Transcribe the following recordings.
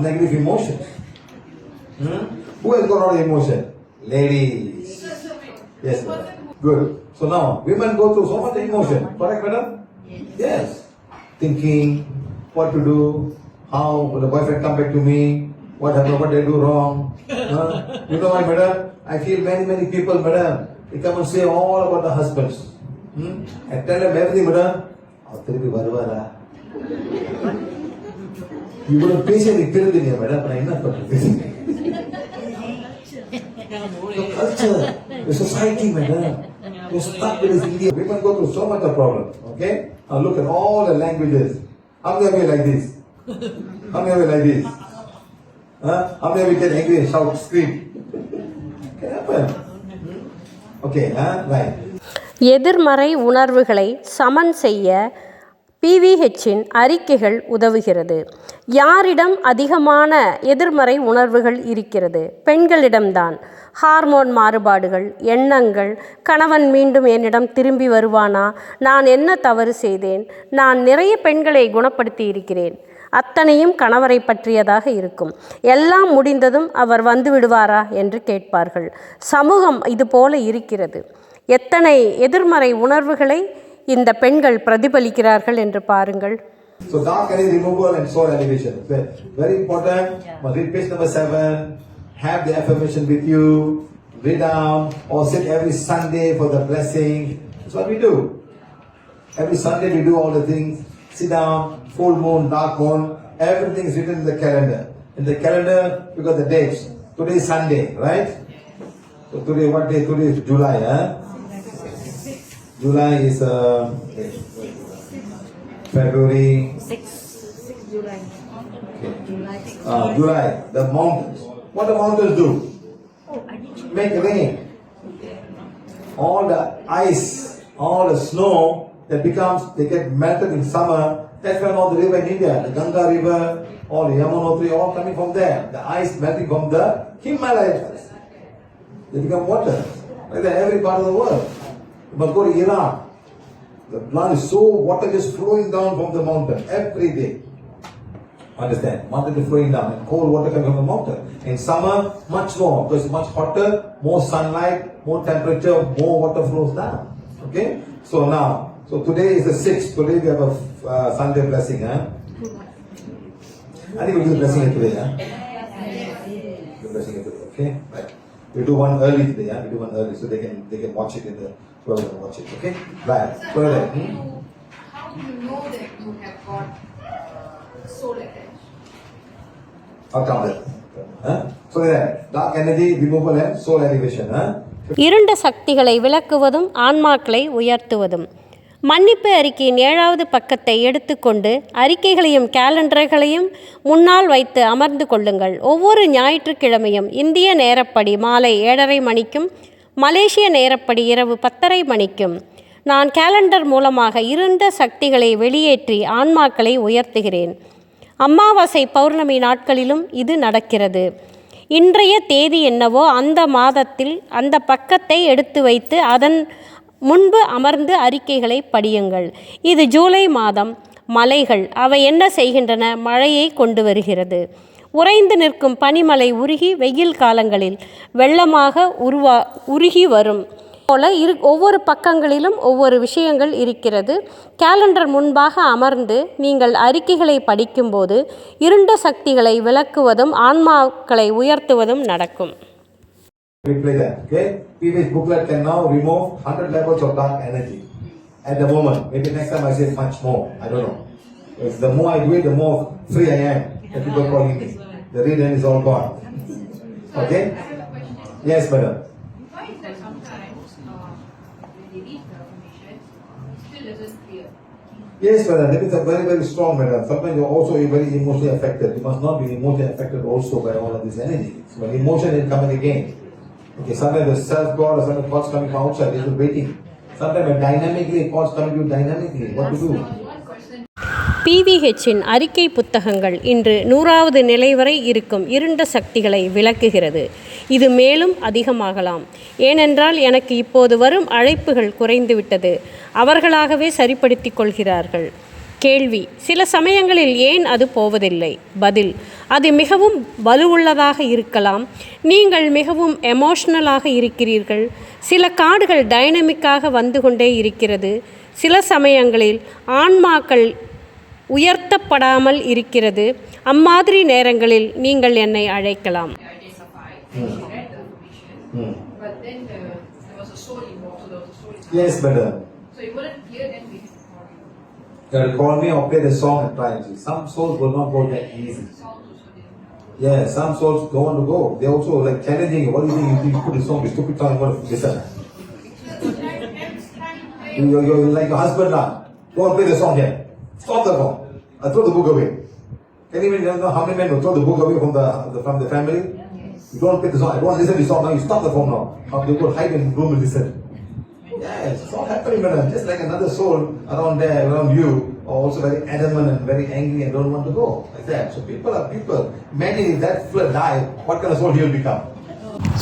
negative emotion. Hmm? Who has got all the emotion? Ladies. Yes, madam. Good. So now, women go through so much emotion. Correct, madam? Yes. Thinking, what to do, how will the boyfriend come back to me, what happened, what did I do wrong. huh? You know why, madam? I feel many, many people, madam, they come and say all about the husbands. Hmm? I tell them everything, madam. I'll இவ்வளவு பேசி எனக்கு தெரியுதுங்க madam நான் என்ன பண்றது The culture, the society, madam. You're stuck with this India. Women go through so much of problem. Okay? Now look at all the languages. How many of you like this? How many of you like this? Huh? How many of you get angry and shout, scream? Can happen. Okay, huh? Right. எதிர்மறை உணர்வுகளை சமன் செய்ய பிவிஹெச்சின் அறிக்கைகள் உதவுகிறது. யாரிடம் அதிகமான எதிர்மறை உணர்வுகள் இருக்கிறது? பெண்களிடம்தான். ஹார்மோன் மாறுபாடுகள் எண்ணங்கள் கணவன் மீண்டும் என்னிடம் திரும்பி வருவானா? நான் என்ன தவறு செய்தேன்? நான் நிறைய பெண்களை குணப்படுத்தி இருக்கிறேன். அத்தனையும் கணவரை பற்றியதாக இருக்கும். எல்லாம் முடிந்ததும் அவர் வந்து விடுவாரா? என்று கேட்பார்கள். சமூகம் இது போல இருக்கிறது. எத்தனை எதிர்மறை உணர்வுகளை இந்த பெண்கள் பிரதிபலிக்கிறார்கள் என்று பாருங்கள் So dark energy removal and soul elevation. Ve- Very important. Must read page number seven. Have the affirmation with you. Read down or sit every Sunday for the blessing. That's what we do. Every Sunday we do all the things. Sit down, full moon, dark moon. Everything is written in the calendar. In the calendar, we got the dates. Today is Sunday, right? So today, what day? Today is July, huh? July is uh, February. Okay. Uh, July, the mountains. What the mountains do? Make rain. All the ice, all the snow that becomes, they get melted in summer. That's when all the river in India, the Ganga River, all the Yamunotri, all coming from there. The ice melting from the Himalayas. They become water. Like that, every part of the world. Must go to. The blood is so water just flowing down from the mountain every day. Understand? Mountain is flowing down and cold water coming from the mountain. In summer, much more because much hotter, more sunlight, more temperature, more water flows down. Okay? So now, so today is the sixth. Today we have a uh, Sunday blessing, huh? I think we'll do the blessing today, huh? The blessing today, okay? Right. We do one early today, huh? We do one early so they can they can watch it in the whoever can watch it, okay? Go ahead. Hmm? How do you know that you have got soul attached? I'll count it. Huh? So there, dark energy removal and soul elevation, huh? இருண்ட சக்திகளை விளக்குவதும் ஆன்மாக்களை உயர்த்துவதும் மன்னிப்பு அறிக்கையின் ஏழாவது பக்கத்தை எடுத்துக்கொண்டு அறிக்கைகளையும் கேலண்டர்களையும் முன்னால் வைத்து அமர்ந்து கொள்ளுங்கள் ஒவ்வொரு ஞாயிற்றுக்கிழமையும் இந்திய நேரப்படி மாலை ஏழரை மணிக்கும் மலேசிய நேரப்படி இரவு பத்தரை மணிக்கும். நான் கேலண்டர் மூலமாக இருண்ட சக்திகளை வெளியேற்றி ஆன்மாக்களை உயர்த்துகிறேன். அமாவாசை பௌர்ணமி நாட்களிலும் இது நடக்கிறது. இன்றைய தேதி என்னவோ அந்த மாதத்தில் அந்த பக்கத்தை எடுத்து வைத்து அதன் முன்பு அமர்ந்து அறிக்கைகளை படியுங்கள். இது ஜூலை மாதம். மலைகள் அவை என்ன செய்கின்றன? மழையை கொண்டு வருகிறது. உறைந்து நிற்கும் பனிமலை உருகி வெயில் காலங்களில் வெள்ளமாக உருவா உருகி வரும். போல இரு ஒவ்வொரு பக்கங்களிலும் ஒவ்வொரு விஷயங்கள் இருக்கிறது. கேலண்டர் முன்பாக அமர்ந்து நீங்கள் அறிக்கைகளை படிக்கும்போது இருண்ட சக்திகளை விளக்குவதும் ஆன்மாக்களை உயர்த்துவதும் நடக்கும். Okay? Previous booklet can now remove 100 levels of dark energy. At the moment, maybe next time I say much more. I don't know. Because the more I do it, the more free I am. The people calling me. The reason is all gone. Okay? Yes, madam. Why is that sometimes uh, when they read the information, still isn't clear? Yes, madam. That is a very, very strong, madam. Sometimes you're also very emotionally affected. You must not be emotionally affected also by all of this energy. So when emotion is coming again. Okay, sometimes the self-God or sometimes thoughts coming from outside, is waiting. Sometimes dynamically, thoughts coming to you dynamically. What to do? பிவிஹெச்சின் அறிக்கை புத்தகங்கள் இன்று நூறாவது நிலை வரை இருக்கும் இருண்ட சக்திகளை விளக்குகிறது இது மேலும் அதிகமாகலாம் ஏனென்றால் எனக்கு இப்போது வரும் அழைப்புகள் குறைந்துவிட்டது அவர்களாகவே சரிப்படுத்திக் கொள்கிறார்கள் கேள்வி சில சமயங்களில் ஏன் அது போவதில்லை பதில் அது மிகவும் வலுவுள்ளதாக இருக்கலாம் நீங்கள் மிகவும் எமோஷ்னலாக இருக்கிறீர்கள் சில கார்டுகள் டைனமிக்காக வந்து கொண்டே இருக்கிறது சில சமயங்களில் ஆன்மாக்கள் உயர்த்தப்படாமல் இருக்கிறது அம்மாதிரி நேரங்களில் நீங்கள் என்னை அழைக்கலாம். Yes, madam. So it wasn't clear, then we called you. You to call me or play the song and try and see. Some souls will not go that easy. Yeah, some souls don't want to go. They also like challenging. you. What do you think if you put a song, a stupid song, you want to listen? You, you, you're like your husband now. Go and play the song here. Stop the song. I throw the book away. Can you even know how many men will throw the book away from the, the from the family? You don't play the song. I don't listen to the song now. You stop the phone now. They go hide in the room and listen. Yes, it's all happening, madam. Just like another soul around there, around you, are also very adamant and very angry and don't want to go. Like that. So people are people. Many that flood die, what kind of soul he will become?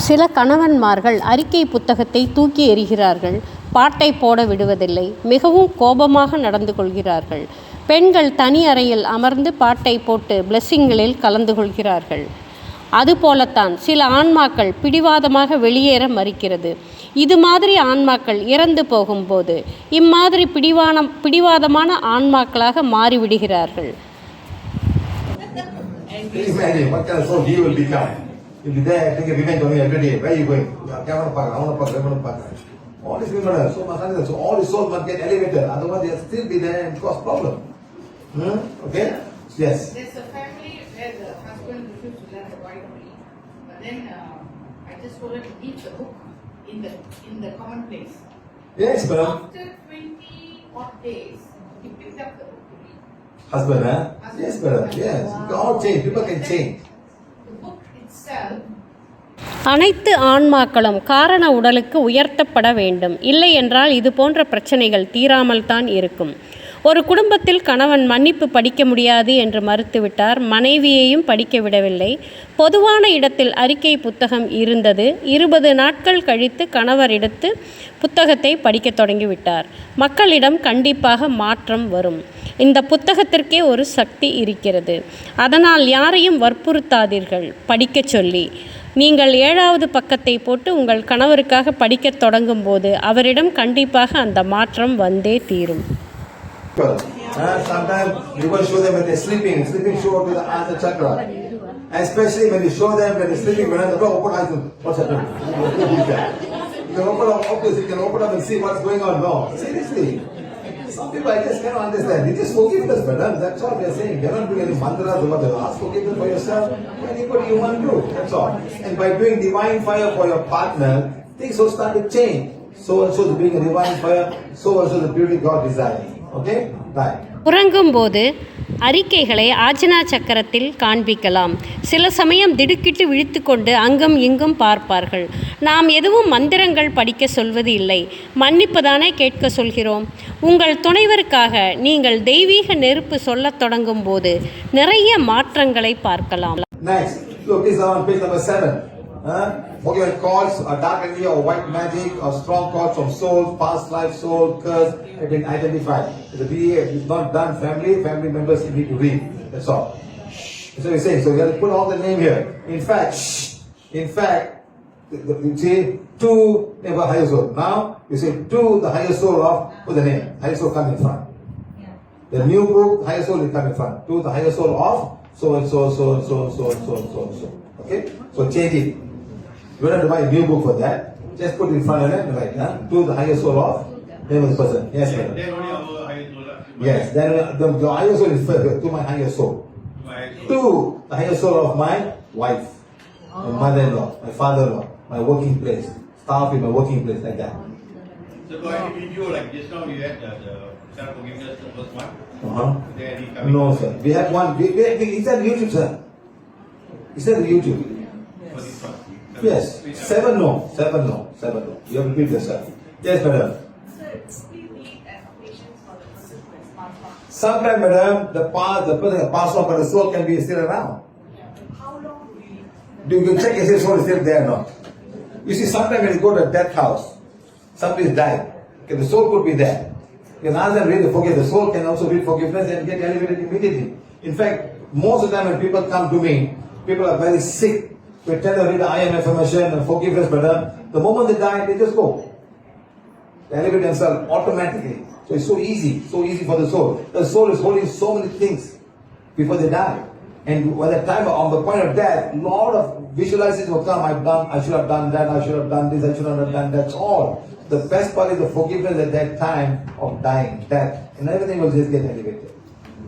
சில கணவன்மார்கள் அறிக்கை புத்தகத்தை தூக்கி எறிகிறார்கள் பாட்டை போட விடுவதில்லை மிகவும் கோபமாக நடந்து கொள்கிறார்கள் பெண்கள் தனி அறையில் அமர்ந்து பாட்டை போட்டு பிளெஸ்ஸிங்களில் கலந்து கொள்கிறார்கள் அதுபோலத்தான் சில ஆன்மாக்கள் பிடிவாதமாக வெளியேற மறுக்கிறது இது மாதிரி ஆன்மாக்கள் இறந்து போகும்போது இம்மாதிரி பிடிவானம் பிடிவாதமான ஆன்மாக்களாக மாறிவிடுகிறார்கள் Can you imagine what kind of soul he will become? He'll be there taking revenge on you every day. Where are you going? I want to park. I want to park. I want to park. All these women are so much so all the souls must get elevated. Otherwise, they'll still be there and cause problem. Hmm? Okay? Yes. There's a the husband refused to let the wife read, but then uh, I just told her to read the book in the in the common place. Yes, madam. After 20 odd days, he picked up the book to read. Husband, huh? Yes, madam. Yes. You can all change. People can change. The book itself அனைத்து ஆன்மாக்களும் காரண உடலுக்கு உயர்த்தப்பட வேண்டும் இல்லை என்றால் இது போன்ற பிரச்சனைகள் தீராமல் தான் இருக்கும் ஒரு குடும்பத்தில் கணவன் மன்னிப்பு படிக்க முடியாது என்று மறுத்துவிட்டார். மனைவியையும் படிக்க விடவில்லை. பொதுவான இடத்தில் அறிக்கை புத்தகம் இருந்தது. இருபது நாட்கள் கழித்து கணவர் எடுத்து புத்தகத்தை படிக்கத் தொடங்கிவிட்டார். மக்களிடம் கண்டிப்பாக மாற்றம் வரும். இந்த புத்தகத்திற்கே ஒரு சக்தி இருக்கிறது. அதனால் யாரையும் வற்புறுத்தாதீர்கள். படிக்கச் சொல்லி. நீங்கள் ஏழாவது பக்கத்தை போட்டு உங்கள் கணவருக்காக படிக்கத் தொடங்கும் போது அவரிடம் கண்டிப்பாக அந்த மாற்றம் வந்தே தீரும். Uh, sometimes you will show them when they're sleeping. Sleeping show up to the answer chakra. Especially when you show them when they're sleeping, when they're open eyes, what's happening? You can open up, obviously, you can open up and see what's going on. No, seriously. Some people I just cannot understand. It is forgiveness, madam. That's all we are saying. You're not doing any mantras or whatever. Ask forgiveness for yourself, for anybody you want to do. That's all. And by doing divine fire for your partner, things will start to change. So and so the being a divine fire, so also the beauty God desires. Okay? Right. உறங்கும்போது அறிக்கைகளை ஆஜனா சக்கரத்தில் காண்பிக்கலாம். சில சமயம் திடுக்கிட்டு விழித்துக்கொண்டு அங்கும் இங்கும் பார்ப்பார்கள். நாம் எதுவும் மந்திரங்கள் படிக்க சொல்வது இல்லை. மன்னிப்புதானே கேட்க சொல்கிறோம். உங்கள் துணைவருக்காக நீங்கள் தெய்வீக நெருப்பு சொல்லத் தொடங்கும் போது நிறைய மாற்றங்களை பார்க்கலாம். Forgiven calls, or dark energy, or white magic, or strong calls from souls, past life, soul, curse, have been identified. If the BA is not done, family, family members need to read. That's all. What we're saying. So we have to put all the name here. In fact, in fact, you see, two never higher soul. Now, you say two, the higher soul of, put the name. Higher soul come in front. The new book, higher soul will come in front. To the higher soul of so and so, so and so, so and so, so and so. Okay? So change it. You don't have to buy a new book for that. Just put it in front of it and write, huh? To the higher soul of name of the person. Yes, madam. Then only our higher soul. Yes. Then the, the higher soul is first. To my higher soul. My higher soul. To the higher soul of my wife, my mother-in-law, my father-in-law, my working place, staff in my working place, like that. So do I need video like just now you had the, the self forgiveness the first one? Uh-huh. Then he coming No, sir. We have one. We, we, we, it's on YouTube, sir. It's on YouTube. for this one. Yes. Seven no. Seven no. Seven no. You have to repeat yourself. Yes, madam. So need for the person who has passed on. Sometimes, madam, the past, the person has passed on, but the soul can be still around. How long do we Do you check if the soul is still there or not? You see, sometimes when you go to a death house, somebody died. Okay, the soul could be there. You can ask them the forgiveness. The soul can also read forgiveness and get elevated immediately. In fact, most of the time when people come to me, people are very sick. We tell to read the I am affirmation and forgiveness, brother. The moment they die, they just go. They elevate themselves automatically. So it's so easy, so easy for the soul. The soul is holding so many things before they die. And by the time on the point of death, lot of visualization will come. I've done, I should have done that, I should have done this, I should not have done that. That's all. The best part is the forgiveness at that time of dying, death, and everything will just get elevated.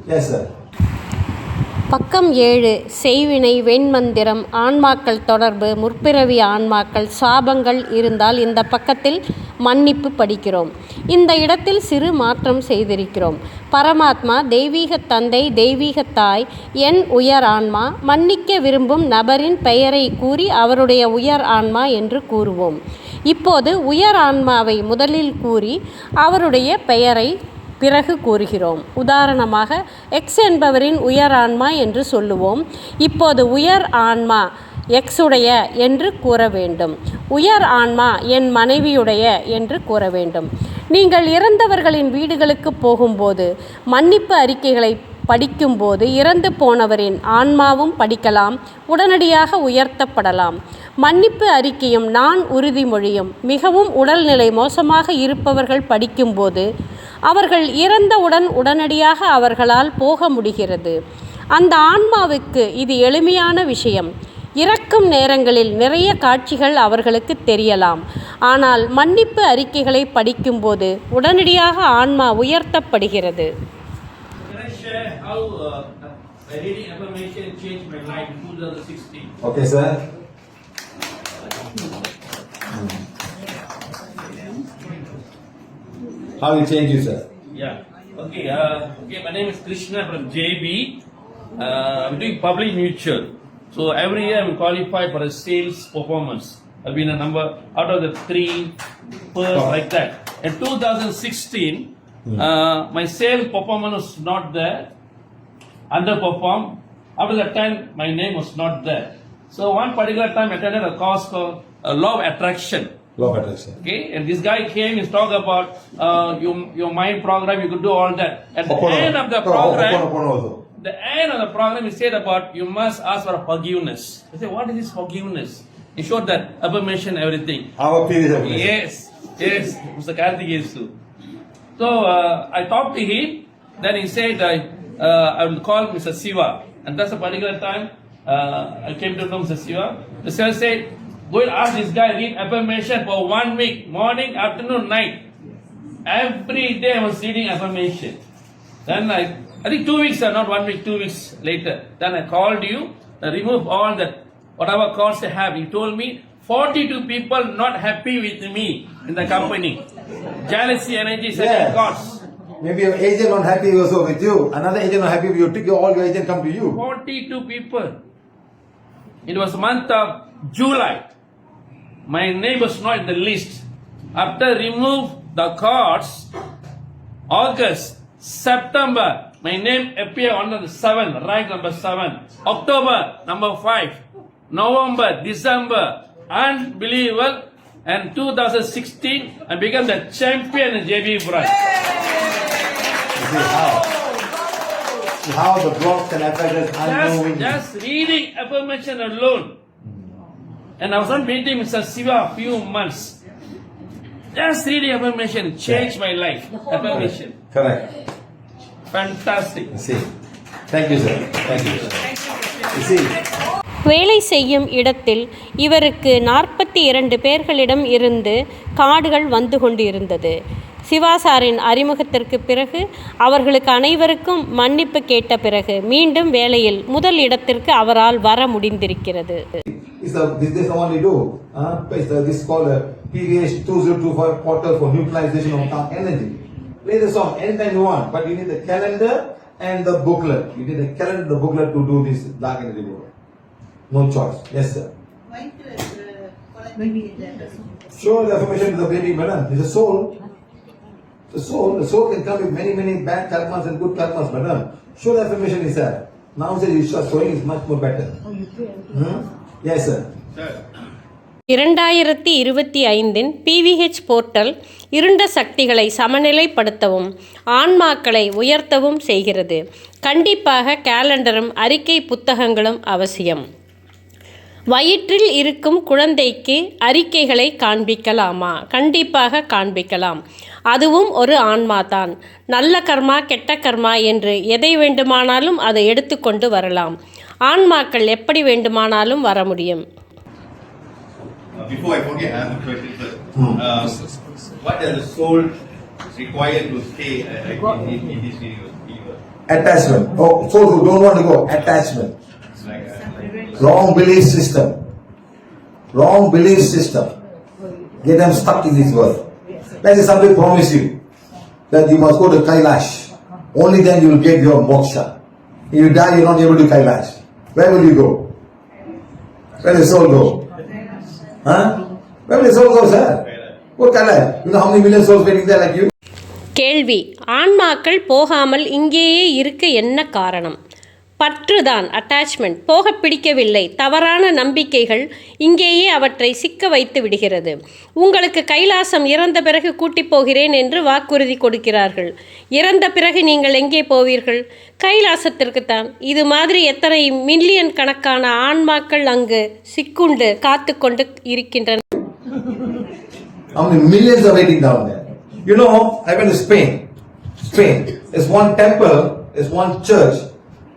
Yes, sir. பக்கம் ஏழு செய்வினை வெண்மந்திரம் ஆன்மாக்கள் தொடர்பு முற்பிறவி ஆன்மாக்கள் சாபங்கள் இருந்தால் இந்த பக்கத்தில் மன்னிப்பு படிக்கிறோம். இந்த இடத்தில் சிறு மாற்றம் செய்திருக்கிறோம். பரமாத்மா தெய்வீக தந்தை தெய்வீக தாய் என் உயர் ஆன்மா மன்னிக்க விரும்பும் நபரின் பெயரை கூறி அவருடைய உயர் ஆன்மா என்று கூறுவோம். இப்போது உயர் ஆன்மாவை முதலில் கூறி அவருடைய பெயரை பிறகு கூறுகிறோம். உதாரணமாக எக்ஸ் என்பவரின் உயர் ஆன்மா என்று சொல்லுவோம். இப்போது உயர் ஆன்மா எக்ஸ் உடைய என்று கூற வேண்டும். உயர் ஆன்மா என் மனைவியுடைய என்று கூற வேண்டும். நீங்கள் இறந்தவர்களின் வீடுகளுக்கு போகும்போது மன்னிப்பு அறிக்கைகளை படிக்கும்போது இறந்து போனவரின் ஆன்மாவும் படிக்கலாம் உடனடியாக உயர்த்தப்படலாம். மன்னிப்பு அறிக்கையும் நான் உறுதிமொழியும் மிகவும் உடல்நிலை மோசமாக இருப்பவர்கள் படிக்கும்போது அவர்கள் இறந்தவுடன் உடனடியாக அவர்களால் போக முடிகிறது. அந்த ஆன்மாவுக்கு இது எளிமையான விஷயம். இறக்கும் நேரங்களில் நிறைய காட்சிகள் அவர்களுக்கு தெரியலாம். ஆனால் மன்னிப்பு அறிக்கைகளை படிக்கும்போது உடனடியாக ஆன்மா உயர்த்தப்படுகிறது. Can I How you change you, sir? Yeah. Okay. Uh, okay. My name is Krishna from JB. Uh, I'm doing public mutual. So every year I'm qualified for a sales performance. I've been a number out of the three, first, Wow. like that. In 2016, uh, my sales performance was not there. Underperformed. After that time, my name was not there. So one particular time, I attended a course called uh, Law of Attraction. Of attraction. Okay, and this guy came and talk about uh, your, your mind program, you could do all that. At the end of the program, also. the end of the program, he said about you must ask for forgiveness. I said, what is this forgiveness? He showed that affirmation, everything. Our previous affirmation. Yes, yes, Mr. Karthikesu. So uh, I talked to him. Then he said, I, uh, I will call Mr. Siva. And that's a particular time uh, I came to know Mr. Siva. The sir said, go and ask this guy read affirmation for one week, morning, afternoon, night. Every day I was reading affirmation. Then I, I think two weeks or not one week, two weeks later. Then I called you, I removed all that, whatever calls I have. You told me 42 people not happy with me in the company. Jealousy, energy, second Yes. cause. Maybe your agent not happy also with you. Another agent not happy with you. Take all your agent come to you. 42 people. It was month of July. My name was not in the list. After remove the cards, August, September, my name appear on the 7, rank number 7. October, number 5. November, December, unbelievable. And 2016, I became the champion in JB branch. How? How the blocks and Just, unknowing. just reading affirmation alone. And I was not meeting Mr. Siva a few months. Just reading affirmation changed my life. Affirmation. Correct. Fantastic. See. Thank you, sir. Thank you. You see. வேலை செய்யும் இடத்தில் இவருக்கு நாற்பத்தி இரண்டு பேர்களிடம் இருந்து கார்டுகள் வந்து கொண்டிருந்தது சிவாசாரின் அறிமுகத்திற்கு பிறகு அவர்களுக்கு அனைவருக்கும் மன்னிப்பு கேட்ட பிறகு மீண்டும் வேலையில் முதல் இடத்திற்கு அவரால் வர முடிந்திருக்கிறது It's a, this is the one we do. Uh, it's the, this is called a PVH 2025 portal for neutralization of dark energy. Play the song anytime you want, but you need the calendar and the booklet. You need the calendar, the booklet to do this dark energy work. No choice. Yes, sir. Why to collect maybe the Show the affirmation to the baby, madam. It's a soul. The soul, the soul can come with many, many bad karmas and good karmas, madam. Show the affirmation inside. Now, say you start showing is much more better. Hmm? இரண்டாயிரத்தி இருபத்தி ஐந்தின் BVH portal இருண்ட சக்திகளை சமநிலைப்படுத்தவும் ஆன்மாக்களை உயர்த்தவும் செய்கிறது. கண்டிப்பாக கேலண்டரும் அறிக்கை புத்தகங்களும் அவசியம். வயிற்றில் இருக்கும் குழந்தைக்கு அறிக்கைகளை காண்பிக்கலாமா? கண்டிப்பாக காண்பிக்கலாம். அதுவும் ஒரு ஆன்மா தான் நல்ல கர்மா கெட்ட கர்மா என்று எதை வேண்டுமானாலும் அதை எடுத்துக்கொண்டு வரலாம். ஆன்மாக்கள் எப்படி வேண்டுமானாலும் வர முடியும் Uh, Before I forget, I have a question first. Hmm. Uh, What does the soul require to stay uh, in, in, in this universe? universe? Attachment. Oh, souls who don't want to go. Attachment. Like, uh, like Wrong belief system. Wrong belief system. Get them stuck in this world. Let's say somebody promise you that you must go to Kailash. Only then you will get your moksha. If you die, you're not able to Kailash. Where will you go? Where will the soul go? Huh? Where will the soul go, sir? Go Kailash. You know how many million souls waiting there like you? கேள்வி ஆன்மாக்கள் போகாமல் இங்கேயே இருக்க என்ன காரணம் பற்றுதான் attachment போக பிடிக்கவில்லை. தவறான நம்பிக்கைகள் இங்கேயே அவற்றை சிக்க வைத்து விடுகிறது. உங்களுக்கு கைலாசம் இறந்த பிறகு கூட்டிப் போகிறேன் என்று வாக்குறுதி கொடுக்கிறார்கள். இறந்த பிறகு நீங்கள் எங்கே போவீர்கள்? கைலாசத்திற்குத்தான். இது மாதிரி எத்தனை மில்லியன் கணக்கான ஆன்மாக்கள் அங்கு சிக்குண்டு காத்து கொண்டு இருக்கின்றன You know, I went to Spain. Spain. There's one temple, there's one church.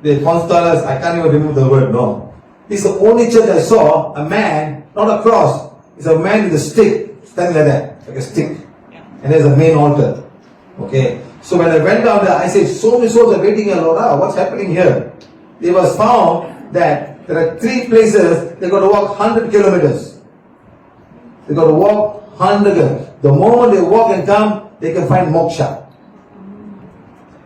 The Constalas, I can't even remember the word, no. It's the only church I saw, a man, not a cross, it's a man with a stick, standing like that, like a stick. And there's a main altar. Okay. So when I went down there, I said, so many souls are waiting here, Lord, ah, what's happening here? It was found that there are three places they got to walk 100 kilometers. They got to walk 100. The moment they walk and come, they can find moksha.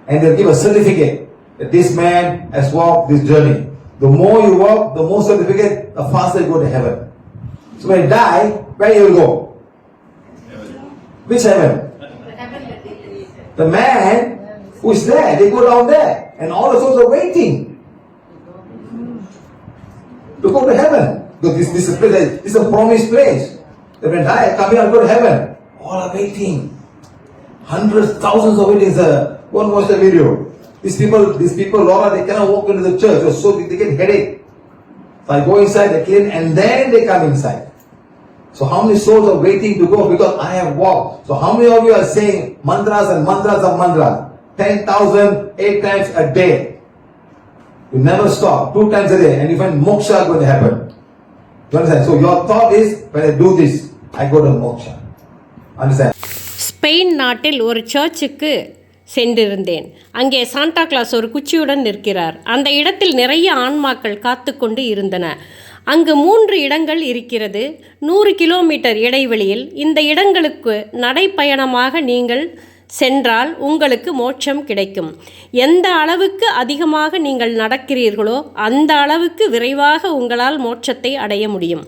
And they'll give a certificate that this man has walked this journey. The more you walk, the more certificate, the faster you go to heaven. So when you die, where you will go? Which heaven? The heaven that they created. The man who is there, they go down there. And all the souls are waiting. To go to heaven. Because this, this is a place, this is a promised place. That when I come here, I'll go to heaven. All are waiting. Hundreds, thousands of waiting, sir. Go and watch the video. These people, these people, Laura, they cannot walk into the church. They're so they get headache. So I go inside, they clean, and then they come inside. So how many souls are waiting to go because I have walked? So how many of you are saying mantras and mantras of mantras? 10,000, eight times a day. You never stop, two times a day, and you find moksha going to happen. You understand? So your thought is, when I do this, I go to moksha. Understand? Spain நாட்டில் ஒரு சர்ச்சுக்கு சென்றிருந்தேன். அங்கே Santa Claus ஒரு குச்சியுடன் நிற்கிறார். அந்த இடத்தில் நிறைய ஆன்மாக்கள் காத்து கொண்டு இருந்தன. அங்கு மூன்று இடங்கள் இருக்கிறது. நூறு கிலோமீட்டர் இடைவெளியில் இந்த இடங்களுக்கு நடைப்பயணமாக நீங்கள் சென்றால் உங்களுக்கு மோட்சம் கிடைக்கும். எந்த அளவுக்கு அதிகமாக நீங்கள் நடக்கிறீர்களோ அந்த அளவுக்கு விரைவாக உங்களால் மோட்சத்தை அடைய முடியும்.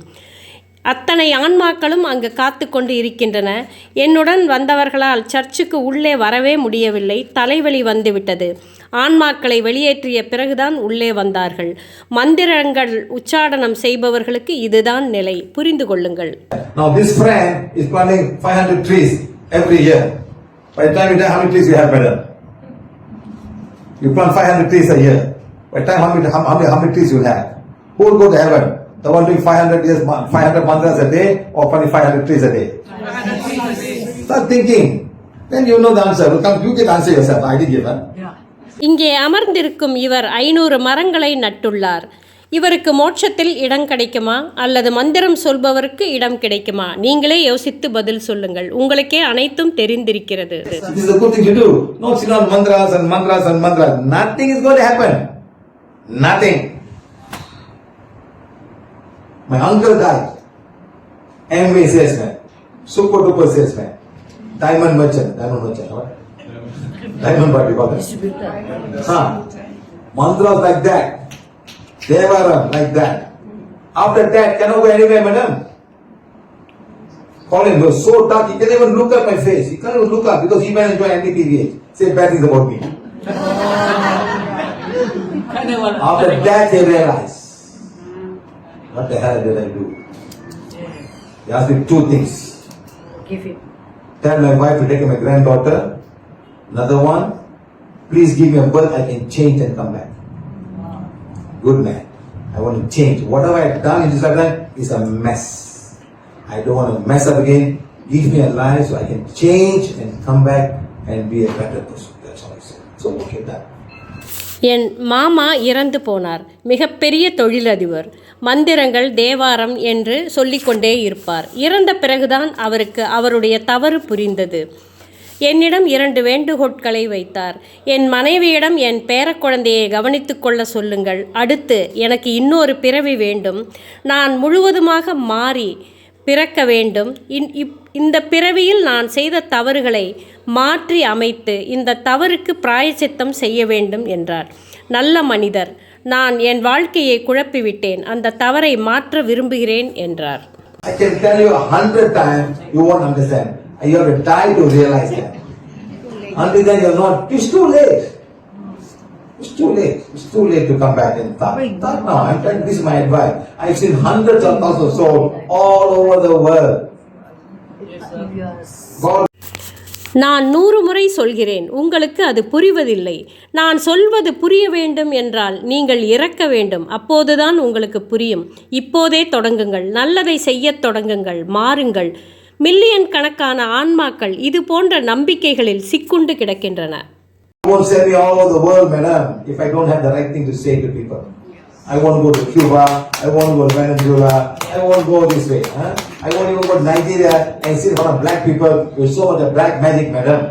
அத்தனை ஆன்மாக்களும் அங்கு காத்து கொண்டு இருக்கின்றன என்னுடன் வந்தவர்களால் சர்ச்சுக்கு உள்ளே வரவே முடியவில்லை தலைவலி வந்துவிட்டது ஆன்மாக்களை வெளியேற்றிய பிறகுதான் உள்ளே வந்தார்கள் மந்திரங்கள் உச்சாடனம் செய்பவர்களுக்கு இதுதான் நிலை புரிந்து கொள்ளுங்கள் Now this friend is planting 500 trees every year. By the time you die, how many trees you have, madam? You plant 500 trees a year. By the time, how many, how, how many, how many trees you will have? Who will go to heaven? The one doing 500 years, 500 mantras a day or planting 500 trees a day? Start thinking. Then you know the answer. You can answer yourself. I didn't give? இங்கே அமர்ந்திருக்கும் இவர் ஐநூறு மரங்களை நட்டுள்ளார் இவருக்கு மோட்சத்தில் இடம் கிடைக்குமா அல்லது மந்திரம் சொல்பவருக்கு இடம் கிடைக்குமா நீங்களே யோசித்து பதில் சொல்லுங்கள் உங்களுக்கே அனைத்தும் தெரிந்திருக்கிறது is going to happen. Nothing. My uncle died. MBA salesman. Super duper salesman. Diamond merchant. Diamond merchant. What? Diamond what you call that? Huh. Mantras like that. Devaram like that. After that, cannot go anywhere, madam. He was so dark, he can't even look at my face. He can't even look up because he went into NDPVH. Say bad things about me. After that, they realize, what the hell did I do? He asked me two things. Give it. Tell my wife to take my granddaughter. Another one, please give me a birth I can change and come back. Good man. I want to change. Whatever I've done in this lifetime is a mess. I don't want to mess up again. Give me a life so I can change and come back and be a better person. That's all I said. So okay, done. என் மாமா இறந்து போனார். மிகப்பெரிய தொழிலதிபர். மந்திரங்கள் தேவாரம் என்று சொல்லிக்கொண்டே இருப்பார். இறந்த பிறகுதான் அவருக்கு அவருடைய தவறு புரிந்தது. என்னிடம் இரண்டு வேண்டுகோட்களை வைத்தார். என் மனைவியிடம் என் பேரக்குழந்தையை கவனித்து கொள்ள சொல்லுங்கள். அடுத்து எனக்கு இன்னொரு பிறவி வேண்டும். நான் முழுவதுமாக மாறி பிறக்க வேண்டும். இன் இப் இந்த பிறவியில் நான் செய்த தவறுகளை மாற்றி அமைத்து இந்த தவறுக்கு பிராயச்சித்தம் செய்ய வேண்டும் என்றார் நல்ல மனிதர் நான் என் வாழ்க்கையை குழப்பிவிட்டேன் அந்த தவறை மாற்ற விரும்புகிறேன் என்றார் I can tell you a hundred times, you won't understand. You have to die to realize that. Until then, you're not. It's too late. It's too late. It's too late to come back and start. Start now. I'm telling this is my advice. I've seen hundreds of thousands of souls all over the world. நான் நூறு முறை சொல்கிறேன் உங்களுக்கு அது புரிவதில்லை நான் சொல்வது புரிய வேண்டும் என்றால் நீங்கள் இறக்க வேண்டும் அப்போதுதான் உங்களுக்கு புரியும் இப்போதே தொடங்குங்கள் நல்லதை செய்யத் தொடங்குங்கள் மாறுங்கள் மில்லியன் கணக்கான ஆன்மாக்கள் இது போன்ற நம்பிக்கைகளில் சிக்குண்டு கிடக்கின்றன I to to. I to go to Venezuela. I go this way. Huh? I won't even go to Nigeria and see a lot of black people with so much black magic, madam.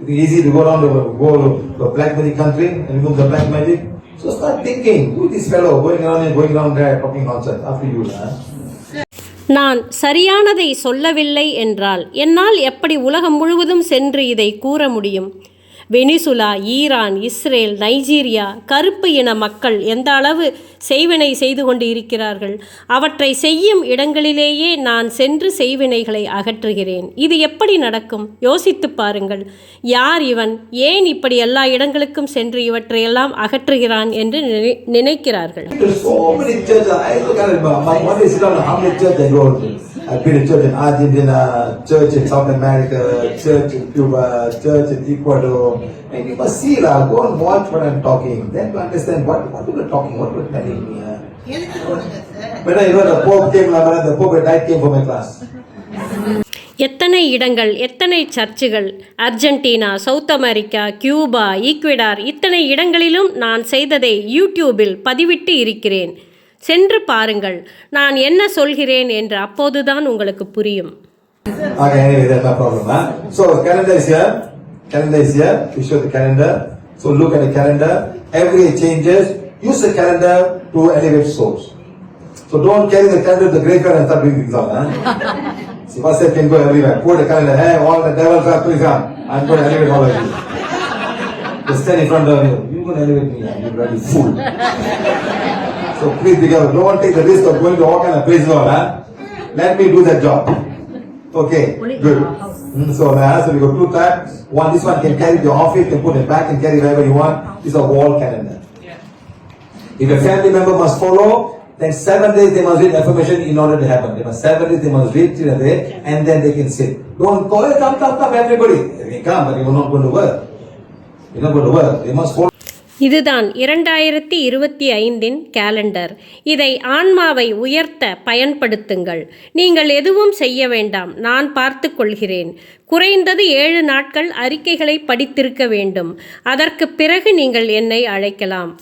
It's easy to go down to go to a black magic country and do the black magic. So start thinking, who is this fellow going around and going around there talking nonsense after you, huh? நான் சரியானதை சொல்லவில்லை என்றால் என்னால் எப்படி உலகம் முழுவதும் சென்று இதை கூற முடியும் வெனிசுலா ஈரான் இஸ்ரேல் நைஜீரியா கருப்பு இன மக்கள் எந்த அளவு செய்வினை செய்து கொண்டு இருக்கிறார்கள் அவற்றை செய்யும் இடங்களிலேயே நான் சென்று செய்வினைகளை அகற்றுகிறேன் இது எப்படி நடக்கும் யோசித்து பாருங்கள் யார் இவன் ஏன் இப்படி எல்லா இடங்களுக்கும் சென்று இவற்றையெல்லாம் அகற்றுகிறான் என்று நினைக்கிறார்கள் And you must see, lah, go and watch what I'm talking. Then you understand what, what you were talking, what you were telling sir When I heard the Pope came, the Pope died came for my class. எத்தனை இடங்கள் எத்தனை சர்ச்சுகள் Argentina South America Cuba Ecuador இத்தனை இடங்களிலும் நான் செய்ததை யூடியூபில் பதிவிட்டு இருக்கிறேன் சென்று பாருங்கள் நான் என்ன சொல்கிறேன் என்று அப்போதுதான் உங்களுக்கு புரியும் Okay, anyway, that's no problem. Huh? So calendar is here. Calendar is here. We show the calendar. So look at the calendar. Every day changes. Use the calendar to elevate souls. So don't carry the calendar to the graveyard and start doing things out. Huh? See, Pastor can go everywhere. Put the calendar. Hey, all the devils are please come. I'm going to elevate all of you. Just stand in front of you. You're going to elevate me. You bloody fool. so please be careful. Don't take the risk of going to all kind of places. Huh? Let me do that job. Okay, good. Mm, So my answer, we got two types. One, this one can carry to your office, can put it back and carry wherever you want. This is a wall calendar. If a family member must follow, then seven days they must read affirmation in order to happen. They must seven days they must read till a day and then they can sit. Don't go, hey, come, come, come, everybody. They come, but you're not going to work. You're not going to work. They must follow. இதுதான் இரண்டாயிரத்தி இருபத்தி ஐந்தின் calendar இதை ஆன்மாவை உயர்த்த பயன்படுத்துங்கள். நீங்கள் எதுவும் செய்ய வேண்டாம். நான் பார்த்து கொள்கிறேன். குறைந்தது ஏழு நாட்கள் அறிக்கைகளை படித்திருக்க வேண்டும். அதற்கு பிறகு நீங்கள் என்னை அழைக்கலாம்.